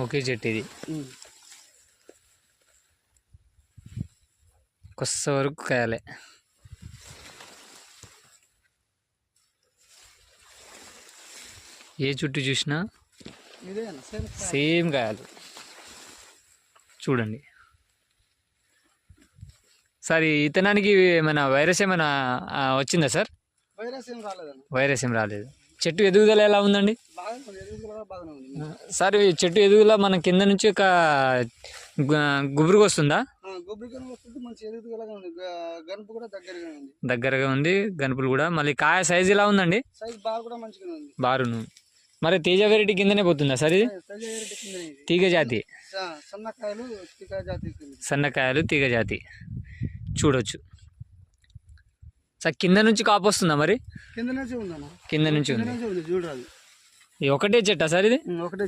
ఒకే చెట్టు ఇది. కొస్త వరకు కాయాలి. ఏ చుట్టూ చూసినా సేమ్ కాయాలి. చూడండి. సార్ ఇతనానికి ఏమైనా వైరస్ ఏమైనా వచ్చిందా సార్? వైరస్ ఏం రాలేదన్న. వైరస్ ఏం రాలేదు. చెట్టు ఎదుగుదల ఎలా ఉందండి? సార్ ఈ చెట్టు ఎదుగుదల మన కింద నుంచి ఒక గుబురుగా వస్తుందా? దగ్గరగా ఉంది. గనుపులు కూడా. మళ్ళీ కాయ సైజు ఎలా ఉందండి? బారును. మరి తేజ వెరైటీ కిందనే పోతుందా సార్ ఇది? తీగ జాతి. సన్నకాయలు తీగ జాతి. చూడొచ్చు. సార్ కింద నుంచి కాపు వస్తుందా మరి? కింద నుంచి కింద నుంచి ఉంది. చూడరాదు. ఒకటే చెట్టా సార్ ఇది? ఒకటే